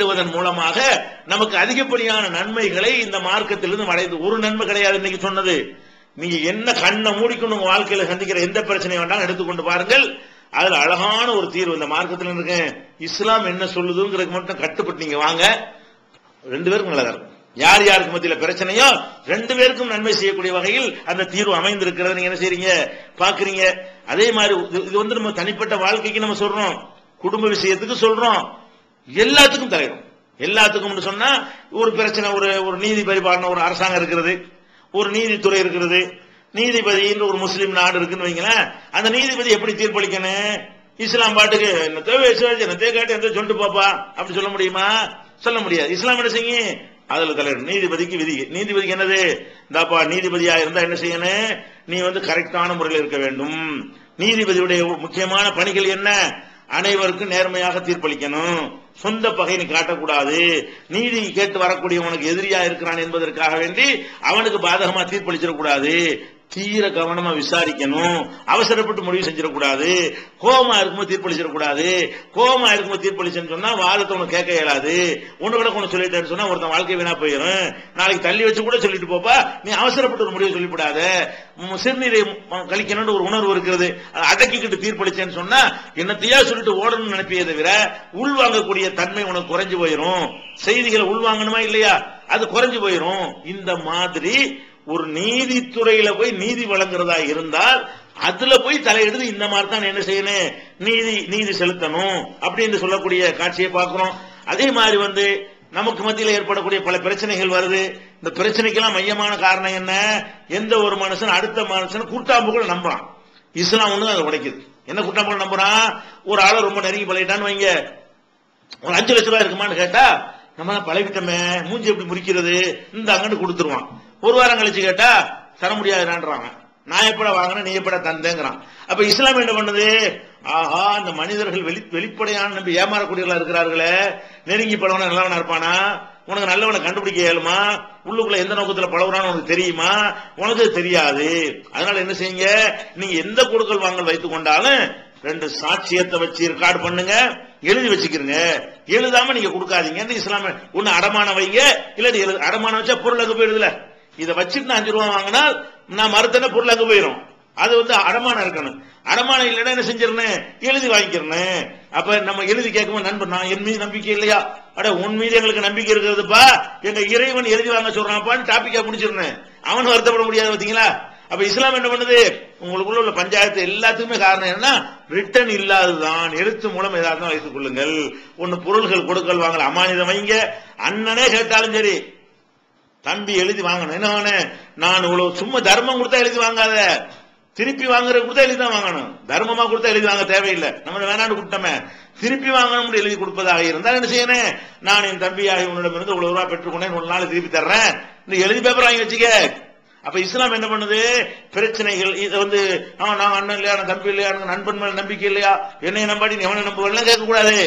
தலையிடுவதன் மூலமாக நமக்கு அதிகப்படியான நன்மைகளை இந்த மார்க்கத்திலிருந்து அடைந்து ஒரு நன்மை கிடையாது இன்னைக்கு சொன்னது. நீங்க என்ன கண்ணை மூடிக்கொண்டு உங்க வாழ்க்கையில சந்திக்கிற எந்த பிரச்சனையை வேண்டாம் எடுத்துக்கொண்டு பாருங்கள். அதுல அழகான ஒரு தீர்வு இந்த மார்க்கத்தில் இருக்கேன் இஸ்லாம் என்ன சொல்லுதுங்கிறதுக்கு மட்டும் கட்டுப்பட்டு நீங்க வாங்க. ரெண்டு பேருக்கும் நல்லதா இருக்கும் யார் யாருக்கு மத்தியில பிரச்சனையோ ரெண்டு பேருக்கும் நன்மை செய்யக்கூடிய வகையில் அந்த தீர்வு அமைந்திருக்கிறது நீங்க என்ன செய்றீங்க? பாக்குறீங்க அதே மாதிரி இது வந்து நம்ம தனிப்பட்ட வாழ்க்கைக்கு நம்ம சொல்றோம். குடும்ப விஷயத்துக்கு சொல்றோம். எல்லாத்துக்கும் தலையிடும். எல்லாத்துக்கும் சொன்னா ஒரு பிரச்சனை ஒரு ஒரு நீதி பரிபாலனை ஒரு அரசாங்கம் இருக்கிறது ஒரு நீதித்துறை இருக்கிறது நீதிபதின்ற ஒரு முஸ்லீம் நாடு இருக்குன்னு வைங்களேன் அந்த நீதிபதி எப்படி தீர்ப்பளிக்கணும்? இஸ்லாம் பாட்டுக்கு என்னத்தோ விசுவாசி என்னத்தையோ கேட்டு எந்த சொல்லிட்டு பாப்பா அப்படி சொல்ல முடியுமா? சொல்ல முடியாது. இஸ்லாம் என்ன செய்யும் அதுல தலைவர் நீதிபதிக்கு விதி. நீதிபதிக்கு என்னது? இந்தாப்பா நீதிபதியா இருந்தா என்ன செய்யணும்? நீ வந்து கரெக்டான முறையில் இருக்க வேண்டும். நீதிபதியுடைய முக்கியமான பணிகள் என்ன? அனைவருக்கும் நேர்மையாக தீர்ப்பளிக்கணும். சொந்த பகை காட்டக்கூடாது. நீதி கேட்டு வரக்கூடியவனுக்கு எதிரியா இருக்கிறான் என்பதற்காக வேண்டி அவனுக்கு பாதகமா தீர்ப்பளிச்சிடக்கூடாது. தீர கவனமா விசாரிக்கணும். அவசரப்பட்டு முடிவு செஞ்சிடக்கூடாது. கோமா இருக்கும்போது தீர்ப்பளிச்சிடக்கூடாது. கோமா இருக்கும்போது தீர்ப்பளிச்சுன்னு சொன்னா வாதத்தை உனக்கு கேட்க இயலாது. ஒண்ணு கூட ஒன்று சொல்லிட்டேன்னு சொன்னா ஒருத்தன் வாழ்க்கை வீணா போயிடும் நாளைக்கு தள்ளி வச்சு கூட சொல்லிட்டு போப்பா. நீ அவசரப்பட்டு ஒரு முடிவு சொல்லிவிடாத. சிறுநீரை கழிக்கணும்னு ஒரு உணர்வு இருக்கிறது. அதை அடக்கிக்கிட்டு தீர்ப்பளிச்சேன்னு சொன்னா என்னத்தையா சொல்லிட்டு ஓடணும்னு நினைப்பியே தவிர உள்வாங்கக்கூடிய தன்மை உனக்கு குறைஞ்சு போயிடும் செய்திகளை உள்வாங்கணுமா இல்லையா? அது குறைஞ்சு போயிடும் இந்த மாதிரி ஒரு நீதித்துறையில போய் நீதி வழங்குறதா இருந்தால் அதுல போய் தலையிடுது இந்த மாதிரி தான் என்ன செய்யணும்? நீதி நீதி செலுத்தணும் அப்படின்னு சொல்லக்கூடிய காட்சியை பார்க்கிறோம். அதே மாதிரி வந்து நமக்கு மத்தியில் ஏற்படக்கூடிய பல பிரச்சனைகள் வருது. இந்த பிரச்சனைக்கெல்லாம் மையமான காரணம் என்ன? எந்த ஒரு மனுஷன் அடுத்த மனுஷன் கூட்டாம்புகள் நம்புறான். இஸ்லாம் ஒண்ணு அதை உடைக்குது. என்ன கூட்டாம்புகள் நம்புறான்? ஒரு ஆளை ரொம்ப நெருங்கி பழகிட்டான்னு வைங்க. ஒரு அஞ்சு லட்ச ரூபாய் இருக்குமான்னு கேட்டா நம்ம பழகிட்டோமே மூஞ்சி எப்படி முறிக்கிறது? இந்த அங்கன்னு கொடுத்துருவான். ஒரு வாரம் கழிச்சு கேட்டா தர முடியாதுன்றாங்க நான் எப்பட வாங்கினேன் நீ எப்படா தந்தேங்கிறான். அப்ப இஸ்லாம் என்ன பண்ணுது? ஆஹா இந்த மனிதர்கள் வெளி வெளிப்படையான நம்பி ஏமாறக்கூடியவர்களா இருக்கிறார்களே. நெருங்கி பழவன நல்லவனா இருப்பானா? உனக்கு நல்லவனை கண்டுபிடிக்க இயலுமா? உள்ளுக்குள்ள எந்த நோக்கத்துல பழகுறான்னு உனக்கு தெரியுமா? உனக்கு தெரியாது. அதனால என்ன செய்யுங்க? நீங்க எந்த கொடுக்கல் வாங்கல் வைத்துக் கொண்டாலும் ரெண்டு சாட்சியத்தை வச்சு ரெக்கார்டு பண்ணுங்க. எழுதி வச்சுக்கிறீங்க எழுதாம நீங்க கொடுக்காதீங்க. இஸ்லாம ஒண்ணு அடமான வைங்க. இல்ல அடமான அடமானம் வச்சா பொருள் அங்க போயிடுதுல. இதை வச்சுட்டு நான் அஞ்சு ரூபா வாங்கினால் நான் மறுத்தன பொருள் அங்க போயிடும் அது வந்து அடமானம் இருக்கணும். அடமானம் இல்லைன்னா என்ன செஞ்சிருந்தேன் எழுதி வாங்கிக்கிறேன் அப்ப நம்ம எழுதி கேட்கும்போது நண்பர் நான் என் மீது நம்பிக்கை இல்லையா? அட உன் மீது எங்களுக்கு நம்பிக்கை இருக்கிறதுப்பா. எங்க இறைவன் எழுதி வாங்க சொல்றான்ப்பான்னு டாபிக்கா முடிச்சிருந்தேன் அவன் வருத்தப்பட முடியாது பாத்தீங்களா அப்ப இஸ்லாம் என்ன பண்ணுது? உங்களுக்குள்ள உள்ள பஞ்சாயத்து எல்லாத்துக்குமே காரணம் என்ன ரிட்டன் இல்லாததுதான். எழுத்து மூலம் ஏதாவது வைத்துக் கொள்ளுங்கள். ஒன்னு பொருள்கள் கொடுக்கல் வாங்கல அமானிதம் வைங்க. அண்ணனே கேட்டாலும் சரி தம்பி எழுதி வாங்கணும். என்ன நான் இவ்வளவு சும்மா தர்மம் கொடுத்தா எழுதி வாங்காத. திருப்பி வாங்குறது கொடுத்தா எழுதி தான் வாங்கணும். தர்மமா கொடுத்தா எழுதி வாங்க தேவையில்லை. நம்ம வேணான்னு கொடுத்தோமே திருப்பி வாங்கணும் எழுதி கொடுப்பதாக இருந்தால் என்ன செய்யணும்? நான் என் தம்பியாக உன்னிடமிருந்து இவ்வளவு ரூபா பெற்றுக்கொண்டேன். ஒரு நாள் திருப்பி தர்றேன். இந்த எழுதி பேப்பர் வாங்கி வச்சுக்க. அப்ப இஸ்லாம் என்ன பண்ணுது? பிரச்சனைகள் இதை வந்து நான் அண்ணன் இல்லையா? நான் தம்பி இல்லையா? நண்பன் மேல நம்பிக்கை இல்லையா? என்னை நம்பாடி நீ எவனை நம்ப கேட்க கூடாது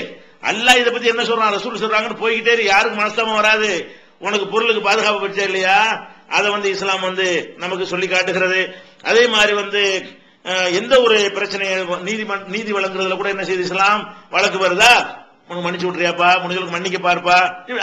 இதை பத்தி என்ன சொல்றான்? ரசூல் சொல்றாங்கன்னு போய்கிட்டே யாருக்கு யாருக்கும் மனஸ்தாபம் வராது. உனக்கு பொருளுக்கு பாதுகாப்பு பட்சம் இல்லையா? அதை வந்து இஸ்லாம் வந்து நமக்கு சொல்லி காட்டுகிறது. அதே மாதிரி வந்து எந்த ஒரு பிரச்சனையை நீதி நீதி வழங்குறதுல கூட என்ன செய்து இஸ்லாம்? வழக்கு வருதா? உனக்கு மன்னிச்சு விட்றியாப்பா முடிஞ்சவங்களுக்கு மன்னிக்க பார்ப்பா?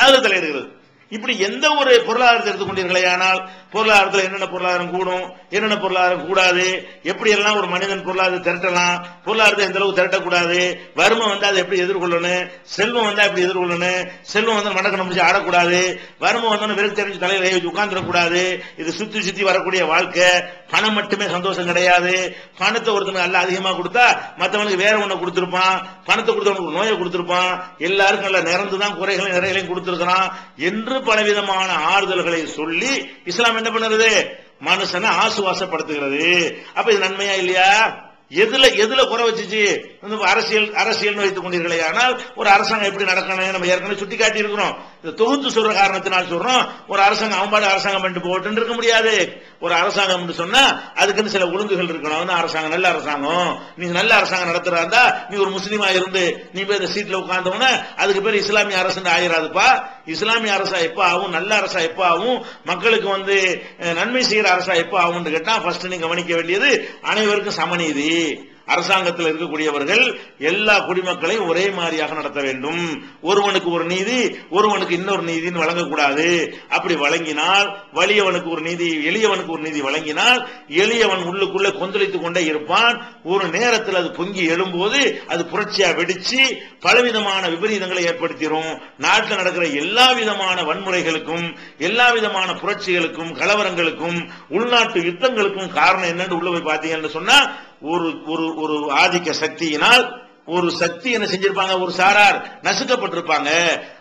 அதுல தலையிடுகிறது. இப்படி எந்த ஒரு பொருளாதாரத்தை எடுத்துக்கொண்டீர்களே ஆனால் பொருளாதாரத்தில் என்னென்ன பொருளாதாரம் கூடும் என்னென்ன பொருளாதாரம் கூடாது எப்படி எல்லாம் ஒரு மனிதன் பொருளாதாரத்தை திரட்டலாம் பொருளாதாரத்தை எந்த அளவுக்கு திரட்டக்கூடாது வறுமை வந்து அதை எப்படி எதிர்கொள்ளணும் செல்வம் வந்தா எப்படி எதிர்கொள்ளணும் செல்வம் வந்து மடக்கணம் முடிச்சு ஆடக்கூடாது வறுமை வந்தோன்னு வெறும் தெரிஞ்சு தலையில் உட்காந்துடக்கூடாது வச்சு உட்கார்ந்துடக்கூடாது இது சுத்தி சுத்தி வரக்கூடிய வாழ்க்கை பணம் மட்டுமே சந்தோஷம் கிடையாது. பணத்தை ஒருத்தனுக்கு நல்லா அதிகமா கொடுத்தா மற்றவனுக்கு வேற ஒண்ணு கொடுத்திருப்பான். பணத்தை கொடுத்தவனுக்கு நோயை கொடுத்திருப்பான். எல்லாருக்கும் நல்லா நிறந்து தான் குறைகளையும் நிறைகளையும் கொடுத்துருக்கிறான் என்று பலவிதமான ஆறுதல்களை சொல்லி இஸ்லாம் என்ன பண்ணுறது? மனுஷனை ஆசுவாசப்படுத்துகிறது. அப்ப இது நன்மையா இல்லையா? எதுல எதுல குறை வச்சுச்சு? அரசியல் அரசியல் வைத்துக் கொண்டீர்களே ஆனால் ஒரு அரசாங்கம் எப்படி நடக்கணும்? நம்ம ஏற்கனவே சுட்டி காட்டி இருக்கிறோம் இந்த தொகுத்து சொல்ற காரணத்தினால் சொல்றோம் ஒரு அரசாங்கம் அவன்பாடு அரசாங்கம் பண்ணிட்டு போட்டுன்னு இருக்க முடியாது. ஒரு அரசாங்கம் சொன்னா அதுக்குன்னு சில ஒழுங்குகள் இருக்கணும். அரசாங்கம் நல்ல அரசாங்கம். நீங்க நல்ல அரசாங்கம் நடத்துறா இருந்தா நீ ஒரு முஸ்லீமா இருந்து நீ போய் இந்த சீட்ல உட்கார்ந்தவன அதுக்கு பேர் இஸ்லாமிய அரசுன்னு ஆயிராதுப்பா. இஸ்லாமிய அரசா எப்ப ஆகும் நல்ல அரசா எப்ப ஆகும் மக்களுக்கு வந்து நன்மை செய்யற அரசா எப்ப ஆகும்னு கேட்டா ஃபர்ஸ்ட் நீங்க கவனிக்க வேண்டியது அனைவருக்கும் சமநீதி. அரசாங்கத்தில் இருக்கக்கூடியவர்கள் எல்லா குடிமக்களையும் ஒரே மாதிரியாக நடத்த வேண்டும். ஒருவனுக்கு ஒரு நீதி ஒருவனுக்கு இன்னொரு நீதின்னு வழங்கக்கூடாது. அப்படி வழங்கினால் வலியவனுக்கு ஒரு நீதி எளியவனுக்கு ஒரு நீதி வழங்கினால் எளியவன் உள்ளுக்குள்ள கொந்தளித்துக் கொண்டே இருப்பான். ஒரு நேரத்தில் அது பொங்கி எழும்போது அது புரட்சியா வெடிச்சு பலவிதமான விபரீதங்களை ஏற்படுத்திடும் நாட்டில் நடக்கிற எல்லா விதமான வன்முறைகளுக்கும் எல்லா விதமான புரட்சிகளுக்கும் கலவரங்களுக்கும் உள்நாட்டு யுத்தங்களுக்கும் காரணம் என்னன்னு உள்ள போய் பார்த்தீங்கன்னு சொன்னா ஒரு ஒரு ஒரு ஆதிக்க சக்தியினால் ஒரு சக்தி என்ன செஞ்சிருப்பாங்க? ஒரு சாரார் நசுக்கப்பட்டிருப்பாங்க.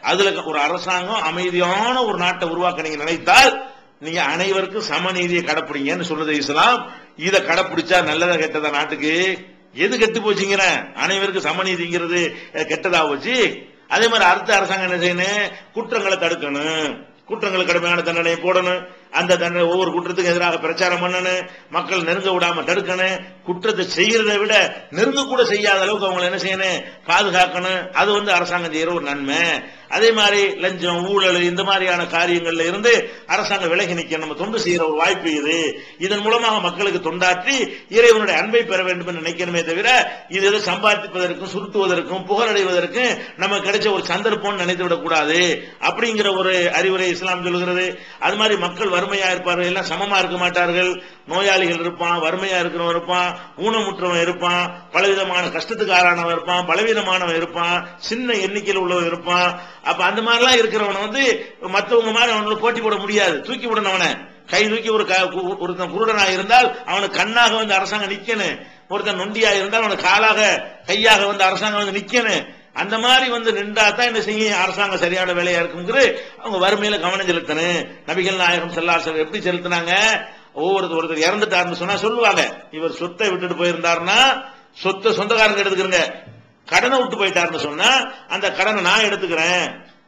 அதுல ஒரு அரசாங்கம் அமைதியான ஒரு நாட்டை உருவாக்க நீங்க நினைத்தால் நீங்க அனைவருக்கும் சமநீதியை கடைப்பிடிங்கன்னு சொல்றது இஸ்லாம். இதை கடைப்பிடிச்சா நல்லதா கெட்டதா நாட்டுக்கு? எது கெட்டு போச்சுங்கிற? அனைவருக்கும் சமநீதிங்கிறது கெட்டதா போச்சு. அதே மாதிரி அடுத்த அரசாங்கம் என்ன செய்யணும்? குற்றங்களை தடுக்கணும். குற்றங்களுக்கு கடுமையான தண்டனை போடணும். அந்த தண்டனை ஒவ்வொரு குற்றத்துக்கும் எதிராக பிரச்சாரம் பண்ணணும். மக்கள் நெருங்க விடாம தடுக்கணும். குற்றத்தை செய்யறதை விட நெருங்க கூட செய்யாத அளவுக்கு அவங்களை என்ன செய்யணும்? பாதுகாக்கணும். அது வந்து அரசாங்கம் செய்யற ஒரு நன்மை. அதே மாதிரி லஞ்சம் ஊழல் இந்த மாதிரியான காரியங்கள்ல இருந்து அரசாங்கம் விலகி நிக்க நம்ம தொண்டு செய்யற ஒரு வாய்ப்பு இது. இதன் மூலமாக மக்களுக்கு தொண்டாற்றி இறைவனுடைய அன்பை பெற வேண்டும் என்று நினைக்கணுமே தவிர இது எதை சம்பாதிப்பதற்கும் சுருட்டுவதற்கும் புகழடைவதற்கும் நம்ம கிடைச்ச ஒரு சந்தர்ப்பம் நினைத்து விடக்கூடாது. அப்படிங்கிற ஒரு அறிவுரை இஸ்லாம் சொல்கிறது அது மாதிரி மக்கள் வறுமையா இருப்பார்கள் எல்லாம் சமமா இருக்க மாட்டார்கள். நோயாளிகள் இருப்பான் வறுமையா இருக்கிறவன் இருப்பான் ஊனமுற்றவன் இருப்பான் பலவிதமான கஷ்டத்துக்கு ஆளானவன் இருப்பான் பலவிதமானவன் இருப்பான் சின்ன எண்ணிக்கையில் உள்ளவன் இருப்பான். அப்ப அந்த மாதிரிலாம் இருக்கிறவனை வந்து மத்தவங்க மாதிரி அவனோட போட்டி போட முடியாது. தூக்கி விடணும் அவனை கை தூக்கி ஒரு க- ஒருத்தன் குருடனா இருந்தால் அவனுக்கு கண்ணாக வந்து அரசாங்கம் நிக்கணும். ஒருத்தன் நொண்டியா இருந்தால் அவனுக்கு காலாக கையாக வந்து அரசாங்கம் வந்து நிக்கணும். அந்த மாதிரி வந்து நின்றா தான் என்ன செய்யும்? அரசாங்கம் சரியான வேலையா இருக்குங்கிறது அவங்க வறுமையில கவனம் செலுத்தணும். நபிகள் நாயகம் செல்லாசர் எப்படி செலுத்தினாங்க? ஒவ்வொருத்தர் ஒருத்தர் இறந்துட்டாருன்னு சொன்னா சொல்லுவாங்க. இவர் சொத்தை விட்டுட்டு போயிருந்தாருன்னா சொத்தை சொந்தக்காரங்க எடுத்துக்கிறங்க. கடனை விட்டு போயிட்டாருன்னு சொன்னா அந்த கடனை நான் எடுத்துக்கிறேன்.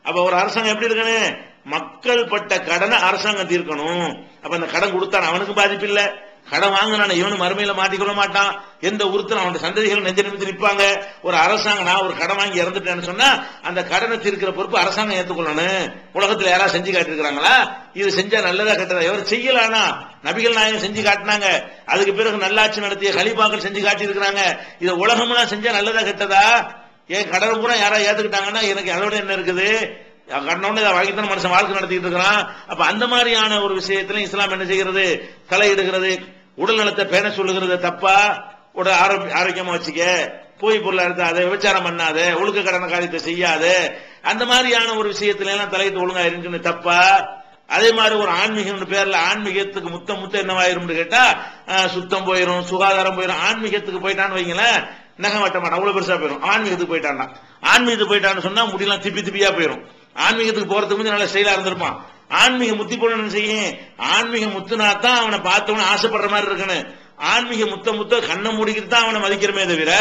அப்ப ஒரு அரசாங்கம் எப்படி இருக்கணும் மக்கள் பட்ட கடனை அரசாங்கம் தீர்க்கணும். அப்ப அந்த கடன் கொடுத்தான் அவனுக்கு பாதிப்பு இல்லை. கடன் வாங்கினான இவனு மறுமையில மாட்டிக்கொள்ள மாட்டான். எந்த உறுத்தல் அவனோட சந்ததிகள் நெஞ்ச நிமித்து நிற்பாங்க. ஒரு அரசாங்கம் நான் ஒரு கடன் வாங்கி இறந்துட்டேன்னு சொன்னா அந்த கடனை தீர்க்கிற பொறுப்பு அரசாங்கம் ஏத்துக்கொள்ளணும். உலகத்துல யாராவது செஞ்சு காட்டிருக்கிறாங்களா? இது செஞ்சா நல்லதா கெட்டதா? எவர் செய்யலானா? நபிகள் நாயகம் செஞ்சு காட்டினாங்க. அதுக்கு பிறகு நல்லாட்சி நடத்திய கலிபாக்கள் செஞ்சு காட்டியிருக்கிறாங்க. இதை உலகம்லாம் செஞ்சா நல்லதா கெட்டதா? ஏன் கடனை பூரா யாராவது ஏத்துக்கிட்டாங்கன்னா எனக்கு அதோட என்ன இருக்குது? கடனோட இதை வாங்கி மனுஷன் வாழ்க்கை நடத்திட்டு இருக்கிறான். அப்ப அந்த மாதிரியான ஒரு விஷயத்துல இஸ்லாம் என்ன செய்கிறது? தலையிடுகிறது. உடல் நலத்தை பேண சொல்லுகிறது தப்பா? உடல் ஆரோக்கிய ஆரோக்கியமா வச்சுக்க. போய் பொருளா இருக்காத விபச்சாரம் பண்ணாத. ஒழுக்க கடன காரியத்தை செய்யாத. அந்த மாதிரியான ஒரு விஷயத்துல எல்லாம் தலையிட்டு ஒழுங்கா இருக்குன்னு தப்பா? அதே மாதிரி ஒரு ஆன்மீகம் பேர்ல ஆன்மீகத்துக்கு முத்த முத்த என்னவாயிரும்னு கேட்டா சுத்தம் போயிரும் சுகாதாரம் போயிரும். ஆன்மீகத்துக்கு போயிட்டான்னு வைங்களேன் நகம் வெட்ட மாட்டான். அவ்வளவு பெருசா போயிடும் ஆன்மீகத்துக்கு போயிட்டான்டா ஆன்மீகத்துக்கு போயிட்டான்னு சொன்னா முடியெல்லாம் திப்பி திப்பியா போயிரும். ஆன்மீகத்துக்கு போறதுக்கு முந்தி நல்ல ஸ்டைலா இருந்திருப்பான். ஆன்மீக முத்தி போடணும்னு செய்யும்? ஆன்மீக முத்துனா தான் அவனை பார்த்தவன ஆசைப்படுற மாதிரி இருக்கணும். ஆன்மீக முத்த முத்த கண்ணை மூடிக்கிட்டு தான் அவனை மதிக்கிறமே தவிர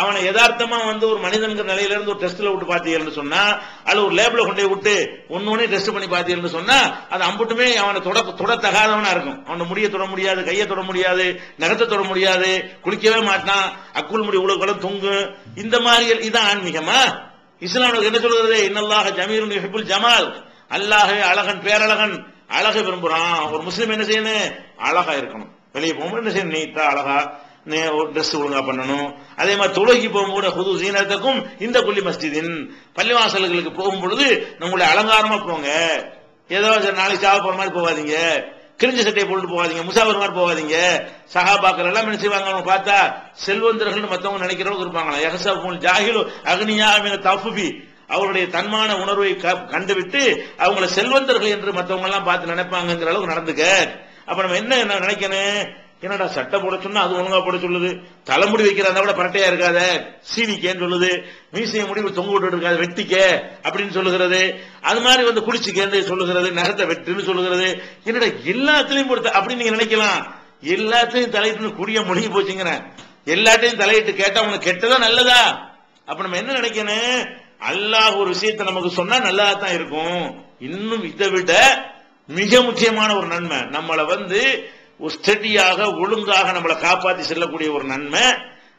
அவனை யதார்த்தமா வந்து ஒரு மனிதன்கிற நிலையில இருந்து ஒரு டெஸ்ட்ல விட்டு பாத்தீங்கன்னு சொன்னா அல்ல ஒரு லேபிள கொண்டு போய் விட்டு ஒன்னு ஒன்னே டெஸ்ட் பண்ணி பாத்தீங்கன்னு சொன்னா அது அம்புட்டுமே அவனை தொட தொட தகாதவனா இருக்கும். அவனை முடிய தொட முடியாது கையை தொட முடியாது நகத்தை தொட முடியாது குளிக்கவே மாட்டான் அக்குள் முடி உலகம் தொங்கும். இந்த மாதிரி இதான் ஆன்மீகமா? இஸ்லாம் என்ன சொல்கிறது இன்னல்லாக ஜமீருன் ஹிபுல் ஜமால். அல்லாஹ் அழகன் பேரழகன். அழகை விரும்புறான். ஒரு முஸ்லீம் என்ன செய்யணும்? அழகா இருக்கணும். வெளியே போகும்போது என்ன செய்யணும்? நீட்டா அழகா ஒரு ட்ரெஸ் ஒழுங்கா பண்ணணும். அதே மாதிரி தொழுகி போகும்போது புது சீனத்துக்கும் இந்த குள்ளி மஸ்ஜிதின் பள்ளிவாசல்களுக்கு போகும் பொழுது நம்மளுடைய அலங்காரமா போங்க. ஏதோ நாளைக்கு சாவ மாதிரி போகாதீங்க. கிழிஞ்ச சட்டையை போட்டு போகாதீங்க. முசாவர் மாதிரி போகாதீங்க. சஹாபாக்கள் எல்லாம் என்ன செய்வாங்க? அவங்க பார்த்தா செல்வந்தர்கள் மற்றவங்க நினைக்கிறவங்க இருப்பாங்களா யஹசபுல் ஜாகிலோ அக்னியா மீன தஃபுபி. அவருடைய தன்மான உணர்வை க- கண்டுவிட்டு அவங்கள செல்வந்தர்கள் என்று மற்றவங்க எல்லாம் பார்த்து நினைப்பாங்கங்கிற அளவுக்கு நடந்துக்க. அப்ப நம்ம என்ன என்ன நினைக்கணும்? என்னடா சட்டை போட சொன்னா அது ஒழுங்கா போட சொல்லுது? தலைமுடி வைக்கிறதா விட பரட்டையா இருக்காத. சீவிக்கேன்னு சொல்லுது. மீசைய முடிவு தொங்க விட்டு இருக்காது. வெட்டிக்க அப்படின்னு சொல்லுகிறது. அது மாதிரி வந்து குளிச்சுக்கேன்னு சொல்லுகிறது. நகத்தை வெட்டுன்னு சொல்லுகிறது. என்னடா எல்லாத்துலயும் பொறுத்த அப்படின்னு நீங்க நினைக்கலாம். எல்லாத்தையும் தலையிட்டு குடிய முடிஞ்சு போச்சுங்கிறேன். எல்லாத்தையும் தலையிட்டு கேட்டா உனக்கு கெட்டதா நல்லதா? அப்ப நம்ம என்ன நினைக்கணும்? அல்லாஹ் ஒரு விஷயத்தை நமக்கு சொன்னா நல்லதா தான் இருக்கும். இன்னும் இதை விட மிக முக்கியமான ஒரு நன்மை. நம்மளை வந்து ஸ்டெடியாக ஒழுங்காக நம்மளை காப்பாற்றி செல்லக்கூடிய ஒரு நன்மை.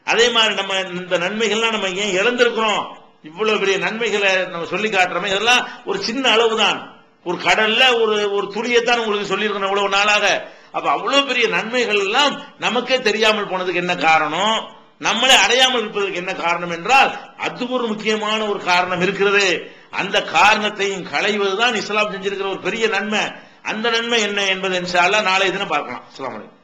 அதே மாதிரி நம்ம இந்த நன்மைகள்லாம் நம்ம ஏன் இழந்திருக்கிறோம்? இவ்வளவு பெரிய நன்மைகளை நம்ம சொல்லி காட்டுறோமே இதெல்லாம் ஒரு சின்ன அளவு தான் ஒரு கடல்ல ஒரு ஒரு துளியைத்தான் உங்களுக்கு சொல்லியிருக்கணும் இவ்வளவு நாளாக. அப்ப அவ்வளவு பெரிய நன்மைகள் எல்லாம் நமக்கே தெரியாமல் போனதுக்கு என்ன காரணம்? நம்மளே அடையாமல் இருப்பதற்கு என்ன காரணம் என்றால் அது ஒரு முக்கியமான ஒரு காரணம் இருக்கிறது. அந்த காரணத்தையும் களைவதுதான் இஸ்லாம் செஞ்சிருக்கிற ஒரு பெரிய நன்மை. அந்த நன்மை என்ன என்பது இன்ஷால்லா நாளை தினம் பார்க்கலாம். அஸ்லாம் வலைக்கும்